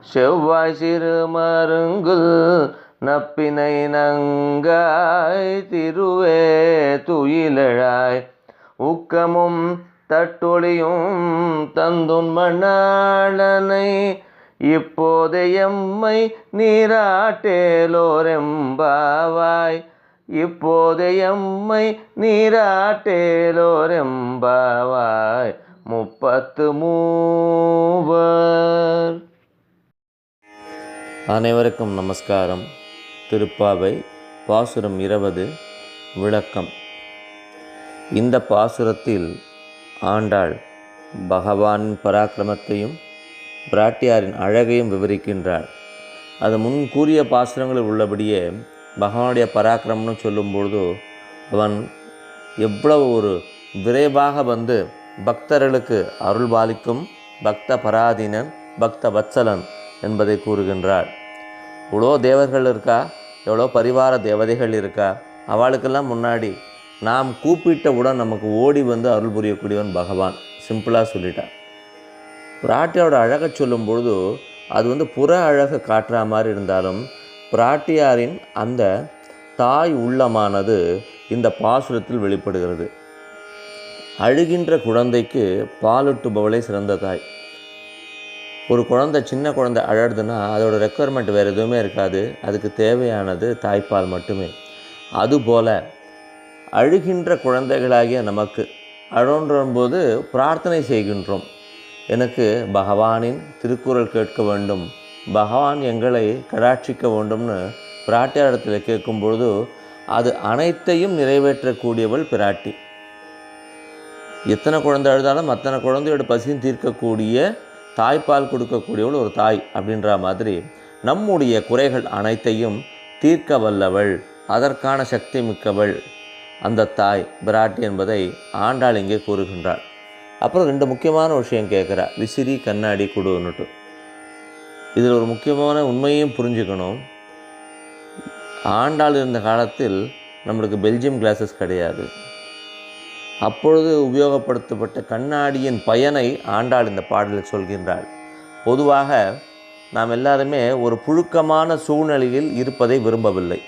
செவ்வாய் சிறு மருங்குல் நப்பினை நங்காய் திருவே துயிலழாய். உக்கமும் தட்டொழியும் தந்துன் மணாளனை இப்போது எம்மை நீராட்டேலோரெம்பாவாய். இப்போது எம்மை நீராட்டேலோரெம்பாவாய். முப்பத்து மூவர். அனைவருக்கும் நமஸ்காரம். திருப்பாவை பாசுரம் இருபது விளக்கம். இந்த பாசுரத்தில் ஆண்டாள் பகவானின் பராக்கிரமத்தையும் பிராட்டியாரின் அழகையும் விவரிக்கின்றாள். அது முன் கூறிய பாசுரங்களில் உள்ளபடியே பகவானுடைய பராக்கிரமம்னு சொல்லும்பொழுது அவன் எவ்வளவு ஒரு விரைவாக வந்து பக்தர்களுக்கு அருள் பாலிக்கும் பக்த பராதீனன் பக்த வத்சலன் என்பதை கூறுகின்றாள். இவ்வளோ தேவர்கள் இருக்கா? எவ்வளோ பரிவார தேவதைகள் இருக்கா? அவளுக்கெல்லாம் முன்னாடி நாம் கூப்பிட்டவுடன் நமக்கு ஓடி வந்து அருள் புரியக்கூடியவன் பகவான். சிம்பிளாக சொல்லிட்டான் பிராட்டியோட அழகை சொல்லும் பொழுது அது வந்து புற அழகை காட்டுற மாதிரி இருந்தாலும் பிராட்டியாரின் அந்த தாய் உள்ளமானது இந்த பாசுரத்தில் வெளிப்படுகிறது. அழுகின்ற குழந்தைக்கு பாலூட்டுபவளே சிறந்த தாய். ஒரு குழந்தை சின்ன குழந்தை அழகுதுன்னா அதோடய ரெக்குவயர்மெண்ட் வேறு எதுவுமே இருக்காது. அதுக்கு தேவையானது தாய்ப்பால் மட்டுமே. அதுபோல் அழுகின்ற குழந்தைகளாகிய நமக்கு அழன்றபோது பிரார்த்தனை செய்கின்றோம். எனக்கு பகவானின் திருக்குறள் கேட்க வேண்டும். பகவான் எங்களை கடாட்சிக்க வேண்டும்னு பிராட்டியாரிடத்தில் கேட்கும்பொழுது அது அனைத்தையும் நிறைவேற்றக்கூடியவள் பிராட்டி. எத்தனை குழந்தை அழுதாலும் அத்தனை குழந்தையோட பசியும் தீர்க்கக்கூடிய தாய்ப்பால் கொடுக்கக்கூடியவள் ஒரு தாய் அப்படின்ற மாதிரி நம்முடைய குறைகள் அனைத்தையும் தீர்க்க வல்லவள் அதற்கான சக்தி மிக்கவள் அந்த தாய் பிராட்டி என்பதை ஆண்டாள் இங்கே கூறுகின்றாள். அப்புறம் ரெண்டு முக்கியமான விஷயம் கேட்குறா. விசிறி கண்ணாடி கொடுன்னுட்டு. இதில் ஒரு முக்கியமான உண்மையும் புரிஞ்சுக்கணும். ஆண்டாள் இருந்த காலத்தில் நம்மளுக்கு பெல்ஜியம் கிளாஸஸ் கிடையாது. அப்பொழுது உபயோகப்படுத்தப்பட்ட கண்ணாடியின் பயனை ஆண்டாள் இந்த பாடலில் சொல்கின்றாள். பொதுவாக நாம் எல்லாருமே ஒரு புழுக்கமான சூழ்நிலையில் இருப்பதை விரும்பவில்லை.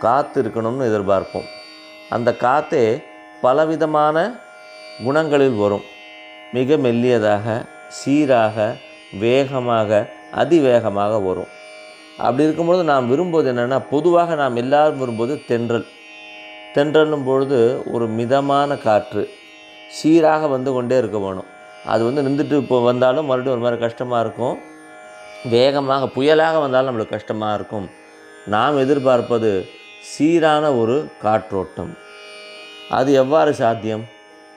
காற்று இருக்கணும்னு எதிர்பார்ப்போம். அந்த காற்றே பலவிதமான குணங்களில் வரும். மிக மெல்லியதாக சீராக வேகமாக அதிவேகமாக வரும். அப்படி இருக்கும்பொழுது நாம் விரும்புவது என்னென்னா பொதுவாக நாம் எல்லாரும் விரும்புவது தென்றல். தென்றலும் பொழுது ஒரு மிதமான காற்று சீராக வந்து கொண்டே இருக்க வேணும். அது வந்து நின்றுட்டு இப்போ வந்தாலும் மறுபடியும் ஒரு மாதிரி கஷ்டமாக இருக்கும். வேகமாக புயலாக வந்தாலும் நம்மளுக்கு கஷ்டமாக இருக்கும். நாம் எதிர்பார்ப்பது சீரான ஒரு காற்றோட்டம். அது எவ்வாறு சாத்தியம்?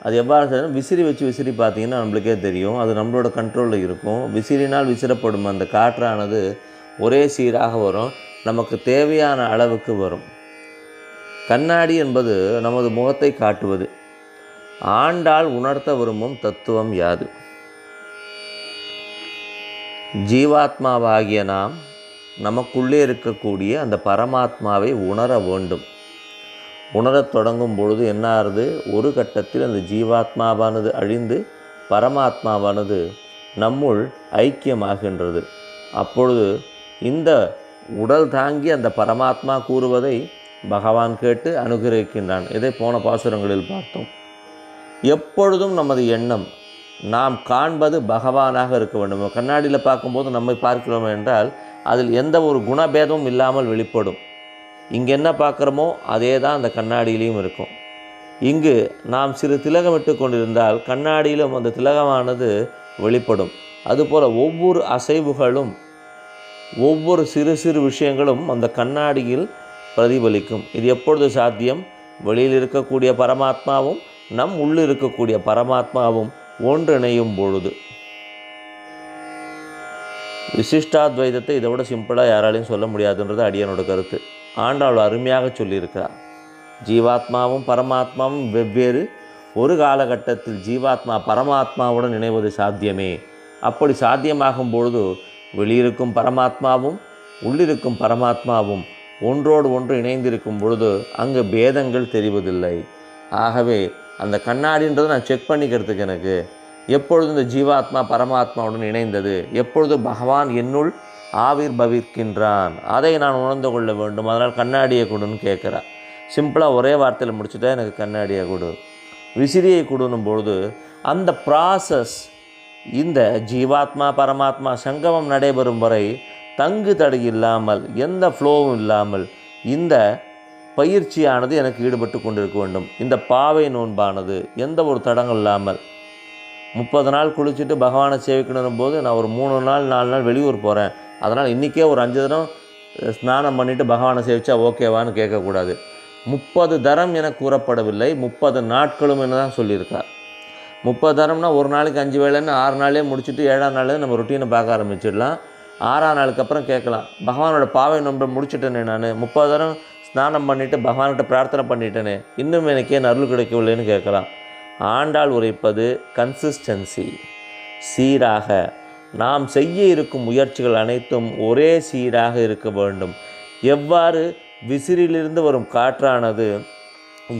அது எவ்வாறு சாத்தியம்? விசிறி வச்சு விசிறி பார்த்தீங்கன்னா நம்மளுக்கே தெரியும். அது நம்மளோட கண்ட்ரோலில் இருக்கும். விசிறினால் விசிறப்படும் அந்த காற்றானது ஒரே சீராக வரும். நமக்கு தேவையான அளவுக்கு வரும். கண்ணாடி என்பது நமது முகத்தை காட்டுவது. ஆண்டாள் உணர்த்த விரும்பும் தத்துவம் யாது? ஜீவாத்மாவாகிய நாம் நமக்குள்ளே இருக்கக்கூடிய அந்த பரமாத்மாவை உணர வேண்டும். உணரத் தொடங்கும் பொழுது என்ன ஆகுது ஒரு கட்டத்தில் அந்த ஜீவாத்மாவானது அழிந்து பரமாத்மாவானது நம்முள் ஐக்கியமாகின்றது. அப்பொழுது இந்த உடல் தாங்கி அந்த பரமாத்மா கூறுவதை பகவான் கேட்டு அனுகிரகிக்கின்றான். இதை போன பாசுரங்களில் பார்த்தோம். எப்பொழுதும் நமது எண்ணம் நாம் காண்பது பகவானாக இருக்க வேண்டும். கண்ணாடியில் பார்க்கும்போது நம்மை பார்க்கிறோம் என்றால் அதில் எந்த ஒரு குணபேதமும் இல்லாமல் வெளிப்படும். இங்கே என்ன பார்க்குறோமோ அதே தான் அந்த கண்ணாடியிலையும் இருக்கும். இங்கு நாம் சிறு திலகமிட்டு கொண்டிருந்தால் கண்ணாடியிலும் அந்த திலகமானது வெளிப்படும். அதுபோல் ஒவ்வொரு அசைவுகளும் ஒவ்வொரு சிறு சிறு விஷயங்களும் அந்த கண்ணாடியில் பிரதிபலிக்கும். இது எப்பொழுது சாத்தியம்? வெளியில் இருக்கக்கூடிய பரமாத்மாவும் நம் உள்ள இருக்கக்கூடிய பரமாத்மாவும் ஒன்றிணையும் பொழுது. விசிஷ்டாத்வைதத்தை இதை விட சிம்பிளாக யாராலையும் சொல்ல முடியாதுன்றது அடியனோட கருத்து. ஆண்டாள் அருமையாக சொல்லியிருக்கிறார். ஜீவாத்மாவும் பரமாத்மாவும் வெவ்வேறு ஒரு காலகட்டத்தில் ஜீவாத்மா பரமாத்மாவுடன் இணைவது சாத்தியமே. அப்படி சாத்தியமாகும் பொழுது வெளியிருக்கும் பரமாத்மாவும் உள்ளிருக்கும் பரமாத்மாவும் ஒன்றோடு ஒன்று இணைந்திருக்கும் பொழுது அங்கு பேதங்கள் தெரிவதில்லை. ஆகவே அந்த கண்ணாடின்றதை நான் செக் பண்ணிக்கிறதுக்கு எனக்கு எப்பொழுது இந்த ஜீவாத்மா பரமாத்மாவுடன் இணைந்தது? எப்பொழுது பகவான் என்னுள் ஆவிர் பவிர்க்கின்றான் அதை நான் உணர்ந்து கொள்ள வேண்டும். அதனால் கண்ணாடியை கொடுன்னு கேட்குறா. சிம்பிளாக ஒரே வார்த்தையில் முடிச்சுட்டா எனக்கு கண்ணாடியை கொடு. விசிறியை கொடுன்னும் பொழுது அந்த ப்ராசஸ் இந்த ஜீவாத்மா பரமாத்மா சங்கமம் நடைபெறும் வரை தங்கு தடை இல்லாமல் எந்த ஃப்ளோவும் இல்லாமல் இந்த பயிற்சியானது எனக்கு ஈடுபட்டு கொண்டிருக்க வேண்டும். இந்த பாவை நோன்பானது எந்த ஒரு தடங்கள் இல்லாமல். முப்பது நாள் குளிச்சுட்டு பகவானை சேவிக்கணும் போது நான் ஒரு மூணு நாள் நாலு நாள் வெளியூர் போகிறேன் அதனால் இன்றைக்கே ஒரு அஞ்சு தினம் ஸ்நானம் பண்ணிவிட்டு பகவானை சேவிச்சா ஓகேவான்னு கேட்கக்கூடாது. முப்பது தரம் என கூறப்படவில்லை. முப்பது நாட்களும் என்ன தான் சொல்லியிருக்கார். முப்பது தரம்னா ஒரு நாளைக்கு அஞ்சு வேளைன்னு ஆறு நாளே முடிச்சுட்டு ஏழாம் நாளே நம்ம ருட்டீனை பார்க்க ஆரம்பிச்சிடலாம். ஆறாம் நாளுக்கு அப்புறம் கேட்கலாம். பகவானோட பாவை நம்ப முடிச்சிட்டேனே நான். முப்பது தரம் ஸ்நானம் பண்ணிவிட்டு பகவான்கிட்ட பிரார்த்தனை பண்ணிட்டேனே. இன்னும் எனக்கு ஏன் அருள் கிடைக்கவில்லைன்னு கேட்கலாம். ஆண்டாள் உரைப்பது கன்சிஸ்டன்சி சீராக. நாம் செய்ய இருக்கும் முயற்சிகள் அனைத்தும் ஒரே சீராக இருக்க வேண்டும். எவ்வாறு? விசிறிலிருந்து வரும் காற்றானது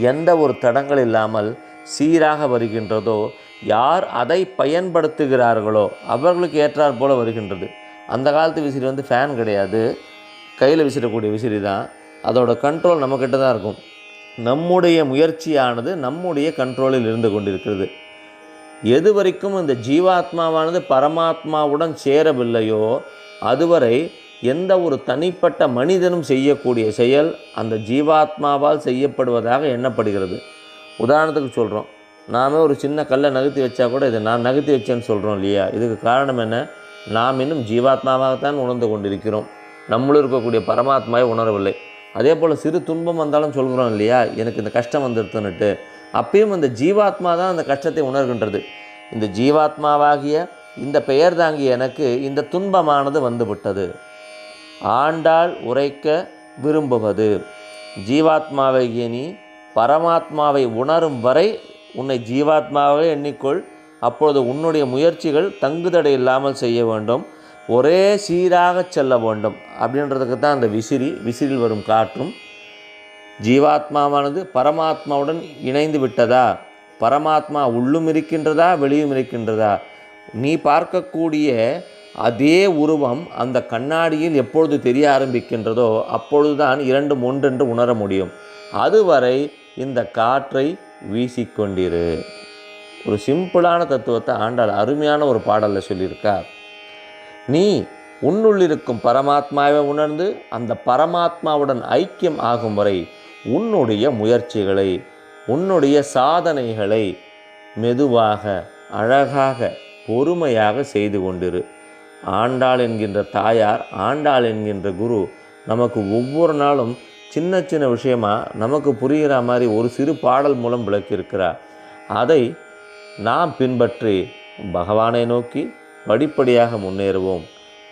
எந்த ஒரு தடங்கள் இல்லாமல் சீராக வருகின்றதோ யார் அதை பயன்படுத்துகிறார்களோ அவர்களுக்கு ஏற்றாற் போல வருகின்றது. அந்த காலத்து விசிறி வந்து ஃபேன் கிடையாது. கையில் விசிறக்கூடிய விசிறி தான். அதோட கண்ட்ரோல் நம்மக்கிட்ட தான் இருக்கும். நம்முடைய முயற்சியானது நம்முடைய கண்ட்ரோலில் இருந்து கொண்டிருக்கிறது. எது வரைக்கும் இந்த ஜீவாத்மாவானது பரமாத்மாவுடன் சேரவில்லையோ அதுவரை எந்த ஒரு தனிப்பட்ட மனிதனும் செய்யக்கூடிய செயல் அந்த ஜீவாத்மாவால் செய்யப்படுவதாக எண்ணப்படுகிறது. உதாரணத்துக்கு சொல்கிறோம் நாமே ஒரு சின்ன கல்லை நகர்த்தி வச்சா கூட இதை நான் நகர்த்தி வச்சேன்னு சொல்கிறோம் இல்லையா? இதுக்கு காரணம் என்ன? நாம் இன்னும் ஜீவாத்மாவாகத்தான் உணர்ந்து கொண்டிருக்கிறோம். நம்மளும் இருக்கக்கூடிய பரமாத்மாவை உணரவில்லை. அதே போல் சிறு துன்பம் வந்தாலும் சொல்கிறோம் இல்லையா? எனக்கு இந்த கஷ்டம் வந்துடுதுன்னுட்டு அப்பயும் அந்த ஜீவாத்மா தான் அந்த கஷ்டத்தை உணர்கின்றது. இந்த ஜீவாத்மாவாகிய இந்த பெயர் தாங்கிய எனக்கு இந்த துன்பமானது வந்துவிட்டது. ஆண்டாள் உரைக்க விரும்புவது. ஜீவாத்மாவை நீ பரமாத்மாவை உணரும் வரை உன்னை ஜீவாத்மாவே எண்ணிக்கொள். அப்பொழுது உன்னுடைய முயற்சிகள் தங்குதடை இல்லாமல் செய்ய வேண்டும். ஒரே சீராக செல்ல வேண்டும். அப்படின்றதுக்கு தான் அந்த விசிறி விசிறில் வரும் காற்றும். ஜீவாத்மாவானது பரமாத்மாவுடன் இணைந்து விட்டதா? பரமாத்மா உள்ளும் இருக்கின்றதா? வெளியும் இருக்கின்றதா? நீ பார்க்கக்கூடிய அதே உருவம் அந்த கண்ணாடியில் எப்பொழுது தெரிய ஆரம்பிக்கின்றதோ அப்பொழுதுதான் இரண்டும் ஒன்றென்று உணர முடியும். அதுவரை இந்த காற்றை வீசிக்கொண்டிரு. ஒரு சிம்பிளான தத்துவத்தை ஆண்டாள் அருமையான ஒரு பாடலில் சொல்லியிருக்கார் நீ உன்னுள்ளிருக்கும் பரமாத்மாவை உணர்ந்து அந்த பரமாத்மாவுடன் ஐக்கியம் ஆகும் வரை உன்னுடைய முயற்சிகளை உன்னுடைய சாதனைகளை மெதுவாக அழகாக பொறுமையாக செய்து கொண்டிரு. ஆண்டாள் என்கின்ற தாயார் ஆண்டாள் என்கின்ற குரு நமக்கு ஒவ்வொரு நாளும் சின்ன சின்ன விஷயமா நமக்கு புரிகிற மாதிரி ஒரு சிறு பாடல் மூலம் விளக்கியிருக்கிறார். அதை நாம் பின்பற்றி பகவானை நோக்கி படிப்படியாக முன்னேறுவோம்.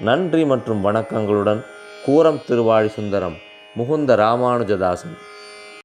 நன்றி மற்றும் வணக்கங்களுடன் கூரம் திருவாழி சுந்தரம் முகுந்த ராமானுஜதாசன்.